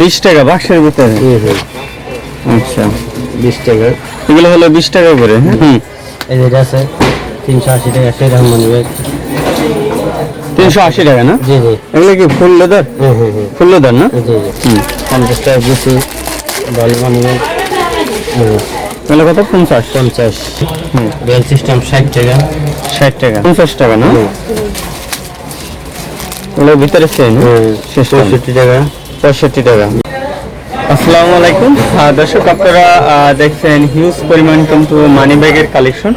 বিশ টাকা বাক্সের ভিতরে? আচ্ছা। বিশ টাকা। এগুলো হলো বিশ টাকা করে হ্যাঁ? এই যে আছে তিনশো আশি টাকা সেরকম মানি ব্যাগ তিনশো আশি টাকা না? জি জি। এগুলো কি ফুল লেদার? ফুল লেদার না? জি জি। হুম। পঞ্চাশ টাকা বেশি ডল মানি ব্যাগ এগুলো কত? পঞ্চাশ। পঞ্চাশ। হুম। রেল সিস্টেম ষাট টাকা। ষাট টাকা। পঞ্চাশ টাকা না? এগুলোর ভিতরে শেষ পঁয়ষট্টি টাকা। পঁয়ষট্টি টাকা। আসসালামু আলাইকুম। দর্শক, আপনারা দেখছেন হিউজ পরিমাণ কিন্তু মানি ব্যাগের কালেকশন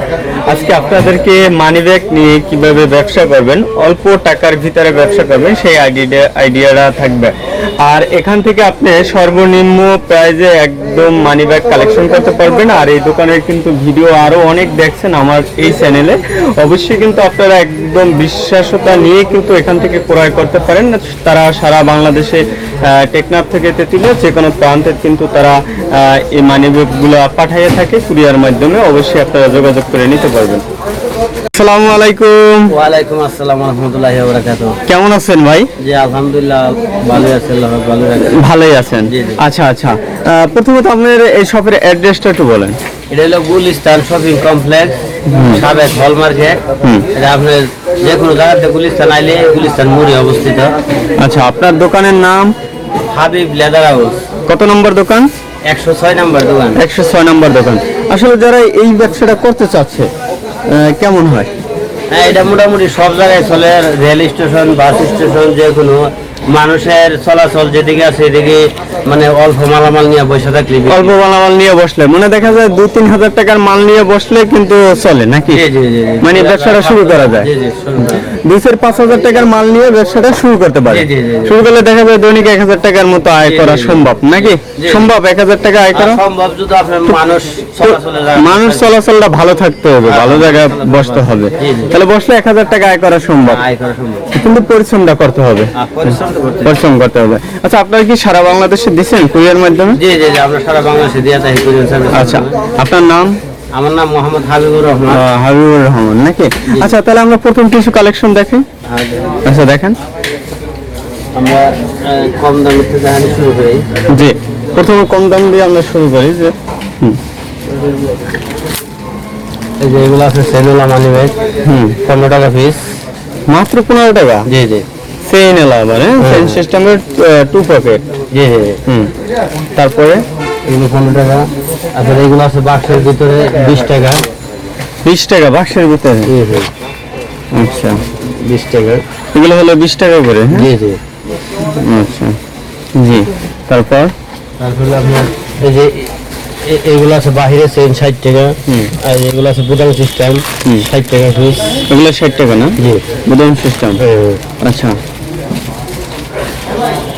আজকে আপনাদেরকে মানি ব্যাগ নিয়ে কীভাবে ব্যবসা করবেন, অল্প টাকার ভিতরে ব্যবসা করবেন, সেই আইডিয়া আইডিয়াটা থাকবে। আর এখান থেকে আপনি সর্বনিম্ন প্রাইজে একদম মানি ব্যাগ কালেকশন করতে পারবেন। আর এই দোকানের কিন্তু ভিডিও আরও অনেক দেখছেন আমার এই চ্যানেলে অবশ্যই কিন্তু আপনারা একদম বিশ্বাসতা নিয়ে কিন্তু এখান থেকে ক্রয় করতে পারেন। তারা সারা বাংলাদেশে টেকনাফ থেকে তেতুলিয়া যে কোনো প্রান্তে কিন্তু তারা এই মানি ব্যাগগুলো পাঠিয়ে থাকে কুরিয়ার মাধ্যমে অবশ্যই আপনারা যোগাযোগ করে নিতে পারবেন। আসসালামু আলাইকুম। আসসালাম রহমতুল্লাহ কেমন আছেন ভাই? জি আলহামদুলিল্লাহ ভালো আছে আল্লাহ ভালো রাখছে ভালোই আছেন? জি, জি। আচ্ছা আচ্ছা। প্রথমত আপনার এই শপের অ্যাড্রেসটা একটু বলেন। এটা হলো গুলিস্তান শপিং কমপ্লেক্স সাবেক হল মার্কেট এটা আপনার যে কোনো জায়গাতে গুলিস্তান আইলে গুলিস্তান মুড়ি অবস্থিত। আচ্ছা আপনার দোকানের নাম? Habib leather house. কত নম্বর দোকান? একশো ছয় নম্বর দোকান। একশো ছয় নম্বর দোকান। আসলে যারা এই ব্যবসাটা করতে চাচ্ছে কেমন হয়? হ্যাঁ এটা মোটামুটি সব জায়গায় চলে। রেল স্টেশন বাস স্টেশন যে কোনো মানুষের চলাচল যেদিকে আছে এদিকে মানে অল্প মালামাল নিয়ে বসে থাকলে। অল্প মালামাল নিয়ে বসলে মানে দেখা যায় দু তিন হাজার টাকার মাল নিয়ে বসলে কিন্তু চলে নাকি। মানে ব্যবসাটা শুরু করা যায় জি জি শুরু করা যায়। দুই চার পাঁচ হাজার টাকার মাল নিয়ে ব্যবসাটা শুরু করতে পারে। শুরু করলে দেখা যায় দৈনিক এক হাজার টাকার মতো আয় করা। সম্ভব নাকি সম্ভব এক হাজার টাকা আয় করা সম্ভব যদি আপনার মানুষ মানুষ চলাচলটা ভালো থাকতে হবে ভালো জায়গায় বসতে হবে। তাহলে বসলে এক হাজার টাকা আয় করা সম্ভব সম্ভব কিন্তু পরিশ্রমটা করতে হবে পরিশ্রম করতে হবে। পরিশ্রম করতে হবে। আচ্ছা আপনারা কি সারা বাংলাদেশে দিচ্ছেন কুরিয়ার মাধ্যমে? জি জি আমরা সারা বাংলাদেশে দিয়ে থাকি কুরিয়ার সার্ভিস আচ্ছা আপনার নাম? আমার নাম মোহাম্মদ হাবিবুর রহমান। হাবিবুর রহমান নাকি? আচ্ছা তাহলে আমরা প্রথম কিছু কালেকশন দেখি আচ্ছা। দেখেন। আমরা কম থেকে আনি শুরু করি। জি প্রথমে কম দাম দিয়ে আমরা শুরু করি যে হুম, এই যে এগুলো আছে সেলুলা মানি ব্যাগ হুম। পনেরো টাকা পিস মাত্র পনেরো টাকা? জি জি। চেইন এলা হ্যাঁ চেইন সিস্টেমের টু পকেট জি জি। হুম। তারপরে? এগুলো পনেরো টাকা। তারপরে এগুলো আছে বাক্সের ভিতরে বিশ টাকা। বিশ টাকা বাক্সের ভিতরে? জি জি। আচ্ছা। বিশ টাকা। এগুলো হলো বিশ টাকা করে হ্যাঁ? জি জি। আচ্ছা। জি। তারপর? তারপরে আপনার এই যে এগুলো আছে বাহিরে সেম ষাট টাকা। আর এগুলো আছে বুটাং সিস্টেম। ষাট টাকা পিস এগুলো ষাট টাকা না? জি। বুদন সিস্টেম আচ্ছা।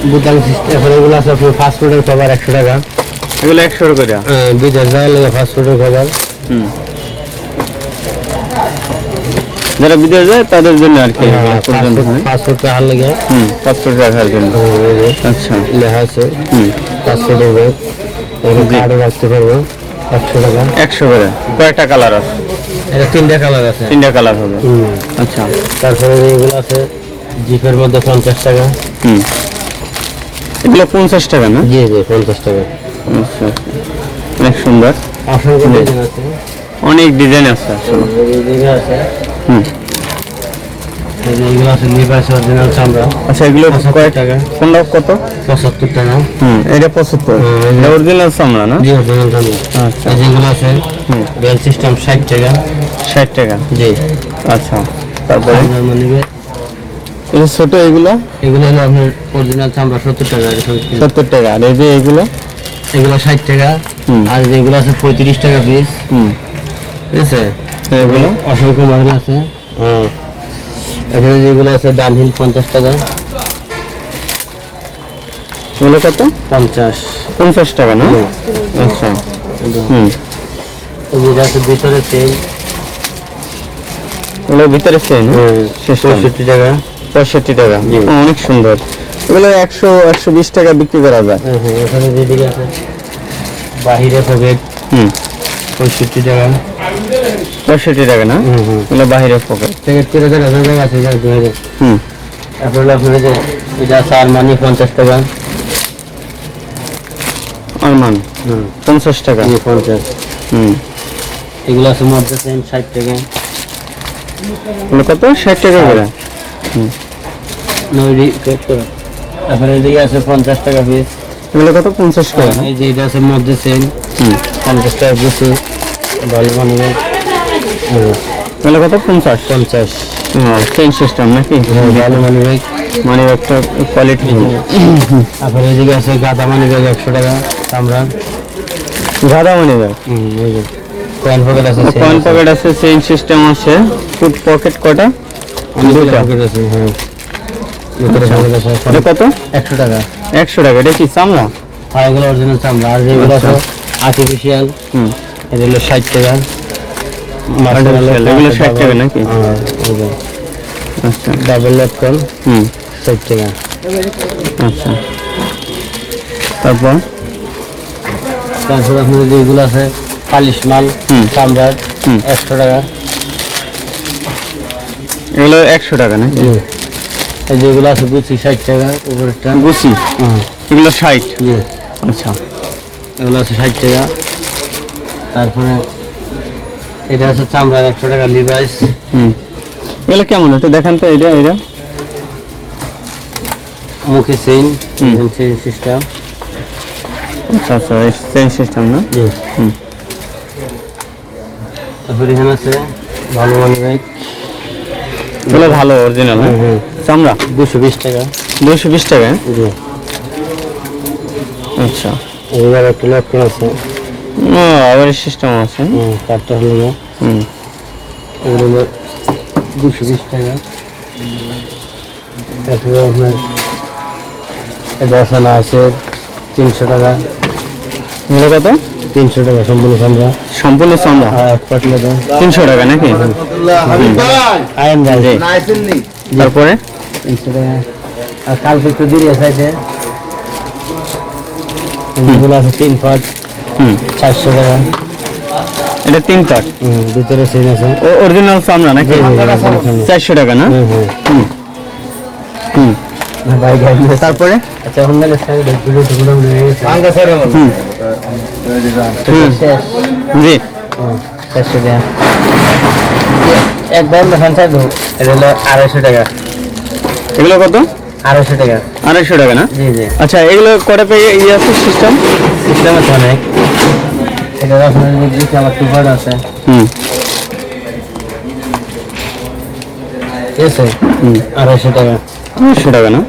সিস্টেম এখন এগুলো আছে আপনার ফাস্ট ফুডের খাবার একশো টাকা। এগুলো একশো করে? বিদেশ যাওয়ার লাগে ফাস্ট ফুডের খাবার হুম। যারা বিদেশ যায় তাদের জন্য আর কি পর্যন্ত হয়। খাওয়ার লাগে। হুম পাসপোর্ট রাখার জন্য। আচ্ছা। লেখা আছে। হুম। ফুডের ব্যাগ এগুলো রাখতে পারব একশো টাকা। একশো করে। কয়েকটা কালার আছে? এটা তিনটা কালার আছে। তিনটা কালার হবে। আচ্ছা। তারপরে এগুলো আছে জিপের মধ্যে পঞ্চাশ টাকা। হুম। এগুলো পঞ্চাশ টাকা না? জি জি পঞ্চাশ টাকা। আচ্ছা অনেক সুন্দর। অনেক ডিজাইন আছে আসলে। হুম। আচ্ছা এগুলো কয়েক টাকা। কোনটা কত? পঁচাত্তর টাকা। হুম এটা পঁচাত্তর। হুম, এটা অরিজিনাল চামড়া না? জি অরিজিনাল চামড়া। আচ্ছা। যেগুলো আছে হুম। রেল সিস্টেম ষাট টাকা। ষাট টাকা। জি। আচ্ছা তারপরে? এটা ছোট এগুলো? এগুলো হলো আপনার অরিজিনাল চামড়া সত্তর টাকা। সত্তর টাকা। আর এই যে এগুলো? এগুলো ষাট টাকা। আর যেগুলো আছে পঁয়ত্রিশ টাকা পিস হুম। ঠিক আছে? এগুলো অসংখ্য মডেল আছে। হ্যাঁ এখানে যেগুলো আছে ডানহিল পঞ্চাশ টাকা। এগুলো কত? পঞ্চাশ। পঞ্চাশ টাকা না? আচ্ছা। হুম। এগুলো আছে ভিতরে তেল এগুলো ভিতরে শেষ পঁয়ষট্টি টাকা। পঁয়ষট্টি টাকা। অনেক সুন্দর। এগুলো একশো একশো বিশ টাকা বিক্রি করা যায়। এখানে যেদিকে আছে বাহিরে পকেট হুম। পঁয়ষট্টি টাকা। পঁয়ষট্টি টাকা না? হুম হুম। এগুলো বাইরের পকেট। প্যাকেট করে দেড় হাজার টাকা আছে হাজার হুম। তারপরে আপনার যে এটা মানি পঞ্চাশ টাকা। আরমান? হুম। পঞ্চাশ টাকা? পঞ্চাশ। হুম। এগুলো আছে মধ্যে সেম ষাট টাকা। কত? ষাট টাকা করে। নৈরি তারপরে এদিকে আছে পঞ্চাশ টাকা পিস এগুলো কত? পঞ্চাশ টাকা। এই যে এটা আছে মধ্যে হুম। পঞ্চাশ টাকা পিস ভালো মানে এগুলো কত? পঞ্চাশ। পঞ্চাশ। চেন সিস্টেম নাকি? ভালো মানে মানে একটা কোয়ালিটি তারপরে এদিকে আছে গাদা মানে একশো টাকা চামড়া। গাদা মানে ব্যাগ কয়েন পকেট আছে কয়েন পকেট আছে। চেইন সিস্টেম আছে। ফুট পকেট কটা? দুটা। পকেট আছে হ্যাঁ ভিতরে পকেট আছে এটা কত? একশো টাকা। একশো টাকা। এটা কি চামড়া? আর এগুলো অরিজিনাল চামড়া। আর যেগুলো আর্টিফিশিয়াল হুম। এটা হলো ষাট টাকা। এগুলো 60 টাকা নাকি? হ্যাঁ আচ্ছা। ডাবল লেপটন হুম। ষাট টাকা। আচ্ছা। তারপর? তারপর আপনাদের যেগুলো আছে পালিশ মাল। চামড়ার। একশো টাকা। এগুলো একশো টাকা নাকি? এই যেগুলো আছে বুঝছি ষাট টাকা উপরেরটা। গুছি? হুম এগুলো ষাট? আচ্ছা। এগুলো আছে ষাট টাকা। তারপরে এটা আছে চামড়ার একশো টাকা লিভাইস হুম। এগুলো কেমন? একটু দেখান তো এটা এটা মুখে চেইন। চেইন সিস্টেম আচ্ছা আচ্ছা চেইন সিস্টেম না? হুম। তারপরে এখানে আছে ভালো মানি ব্যাগ এগুলো ভালো অরিজিনাল হ্যাঁ? চামড়া? দুশো বিশ টাকা। দুশো বিশ টাকা? জি। আচ্ছা। এইবার একটা ল্যাপটপ আছে। আবার সিস্টেম আছে। হুম চারটা হলো হুম। এগুলো দুশো বিশ টাকা। তারপরে আপনার আছে না তিনশো টাকা। এগুলো কত? তিনশো টাকা সম্পূর্ণ চামড়া। সম্পূর্ণ চামড়া? তিনশো টাকা নাকি। তারপরে? তিনশো টাকা আর কালকে একটু দেরি আছে আছে এগুলো আছে তিন পাট হুম। চারশো টাকা। এটা তিন হুম, ভিতরে সিন আছে। ও অরিজিনাল চামড়া নাকি। চারশো টাকা না? হুম গাড়ি তারপরে? আচ্ছা হয়ে জি। চারশো টাকা। একদম আড়াইশো টাকা। এগুলো কত? আড়াইশো টাকা। আড়াইশো টাকা না? জি জি। আচ্ছা এগুলো কটা পেয়ে ইয়ে আছে সিস্টেম সিস্টেম আছে অনেক। এটা আপনার দিকে আমার টুপার আছে। হুম। ঠিক আছে? আড়াইশো টাকা। আড়াইশো টাকা না?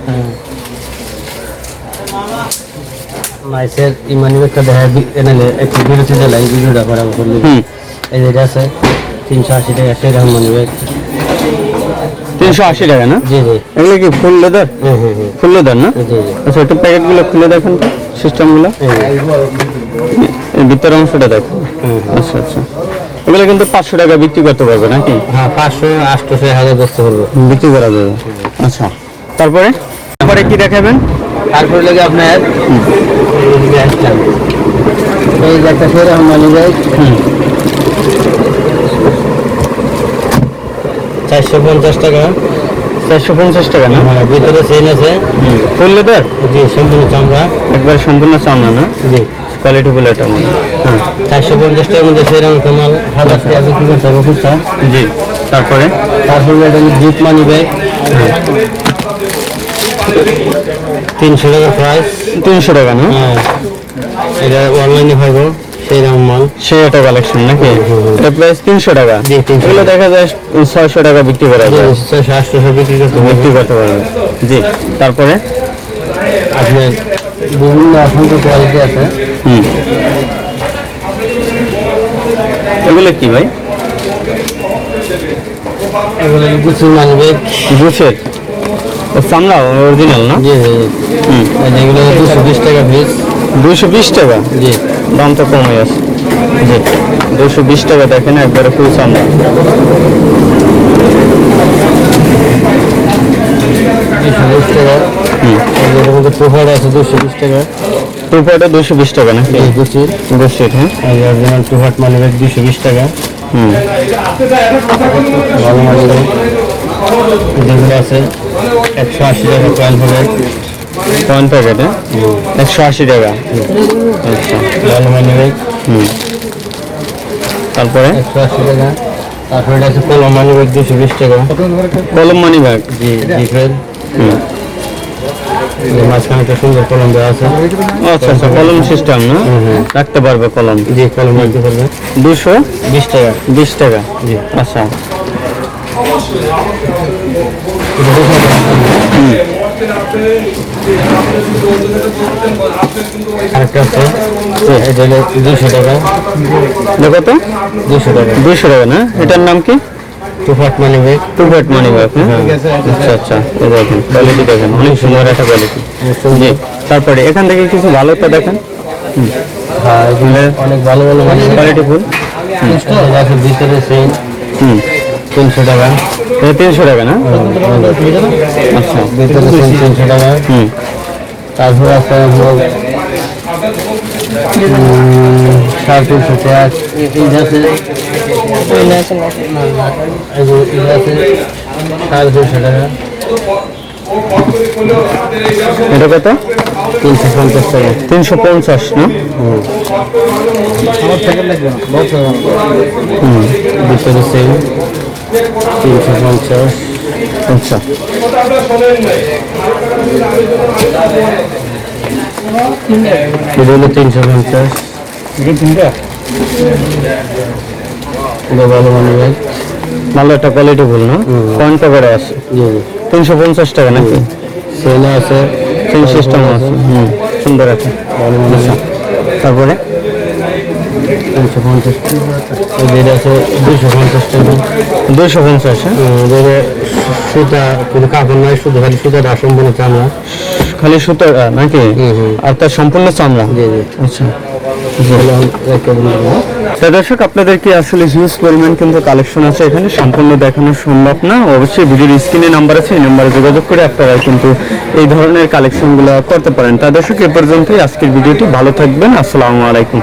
মাইসের ইমানি একটা দেখা এনালে একটু বিরতি দিলে এই ভিডিওটা করা করলে এই যে আছে তিনশো আশি টাকা সেরকম মনে তিনশো আশি টাকা না? এগুলো কি ফুল লেদার ফুল লেদার না? আচ্ছা একটু প্যাকেটগুলো খুলে দেখেন তো সিস্টেমগুলো। ভিতরের অংশটা দেখো। আচ্ছা আচ্ছা। এগুলো কিন্তু পাঁচশো টাকা বিক্রি করতে পারবে নাকি? হ্যাঁ পাঁচশো আটশো হাজার বিক্রি করা যাবে। আচ্ছা। তারপরে? তারপরে কি দেখাবেন? তারপরে লেগে আপনার এই একটা সেরকম মানি ব্যাগ চারশো পঞ্চাশ টাকা। চারশো পঞ্চাশ টাকা না? হ্যাঁ ভিতরে চেন আছে। ফুল লেদার জি সম্পূর্ণ চামড়া। একবার সম্পূর্ণ চামড়া না? জি। কোয়ালিটি বলে এটা মনে হ্যাঁ। চারশো পঞ্চাশ টাকার মধ্যে সেরকম তোমার হাজার টাকা বিক্রি করতে হবে খুচরা জি তারপরে? তারপরে এটা জিপ মানি ব্যাগ তিনশো টাকা প্রাইস তিনশো টাকা না? হ্যাঁ। এটা অনলাইনে পাইবো সেই রকম মাল। সেই একটা কালেকশন নাকি। এটা প্রাইস তিনশো টাকা। এগুলো দেখা যায় ছয়শো টাকা বিক্রি করা যায়। বিক্রি করতে বিক্রি করতে পারবে জি তারপরে? আপনার বিভিন্ন অসংখ্য কোয়ালিটি আছে। হুম। এগুলো কি ভাই? এগুলো গুছির মানি ব্যাগ গুছের? ও অরিজিনাল না? জি জি হুম। এগুলো দুশো বিশ টাকা পিস দুশো বিশ টাকা? জি। দাম তো কমে আছে। জি দুশো বিশ টাকা দেখেন একবারে ফুল চামড়া দুশো বিশ টাকা। টুপাটা দুশো বিশ টাকা। নাকি? এই গুছির হ্যাঁ। টুহাট মানি দুশো বিশ টাকা। হুম। ভালো যেগুলো আছে একশো আশি টাকা কয়েল হবে ওয়ান প্যাকেট হ্যাঁ? একশো আশি টাকা। আচ্ছা। মানি হুম। তারপরে? একশো আশি টাকা। তারপরে আছে কলম মানি ব্যাগ দুশো বিশ টাকা। কলম মানি ব্যাগ জি ডিফারেন্ট হুম। মাঝখানে একটা সুন্দর কলম দেওয়া আছে। আচ্ছা আচ্ছা কলম সিস্টেম না? হুম, হুম। রাখতে পারবে কলম? জি কলম রাখতে পারবে। দুশো? বিশ টাকা। বিশ টাকা। জি। আচ্ছা। হলো দুশো টাকা। দেখো তো দুশো টাকা। দুশো টাকা না? এটার নাম কি? টুফাট মানি ব্যাগ। মানি ব্যাগ আচ্ছা আচ্ছা। দেখেন কোয়ালিটি দেখেন অনেক সুন্দর একটা কোয়ালিটি জি। তারপরে এখান থেকে কিছু ভালো একটা দেখেন হ্যাঁ এগুলো অনেক ভালো ভালো কোয়ালিটি ফুল। ভিতরে সেম হুম। তিনশো টাকা। তিনশো টাকা না? আচ্ছা। তিনশো টাকা হুম। তারপর আছে উম, সাড়ে তিনশো আছে এই আছে সাড়ে তিনশো টাকা। এটা কত? তিনশো পঞ্চাশ টাকা। তিনশো পঞ্চাশ না? হুম। তিনশো পঞ্চাশ আচ্ছা এটা তিনশো পঞ্চাশ এটা ভালো মানে ভাই ভালো একটা কোয়ালিটি ফুল না পয়েন্টটা করে আছে তিনশো পঞ্চাশ টাকা নাকি সেলে আছে সেই সিস্টেম আছে হুম সুন্দর আছে ভালো মানে আচ্ছা তারপরে তিনশো পঞ্চাশ। এদের আছে দুশো পঞ্চাশ টাকা দুইশো পঞ্চাশ সুতা কোনো কাপড় নয় শুধু খালি সুতাটা সম্পূর্ণ চামড়া। খালি সুতো নাকি? হুম, হুম। আর তার সম্পূর্ণ চামড়া? জি জি। আচ্ছা। দর্শক আপনাদের কি আসলে হিউজ পরিমাণ কিন্তু কালেকশন আছে এখানে? সম্পূর্ণ দেখানো সম্ভব না। অবশ্যই ভিডিওর স্ক্রিনে নাম্বার আছে এই নাম্বারে যোগাযোগ করে আপনারা কিন্তু এই ধরনের কালেকশনগুলো করতে পারেন। তা দর্শক এ পর্যন্তই আজকের ভিডিওটি। ভালো থাকবেন। আসসালামু আলাইকুম।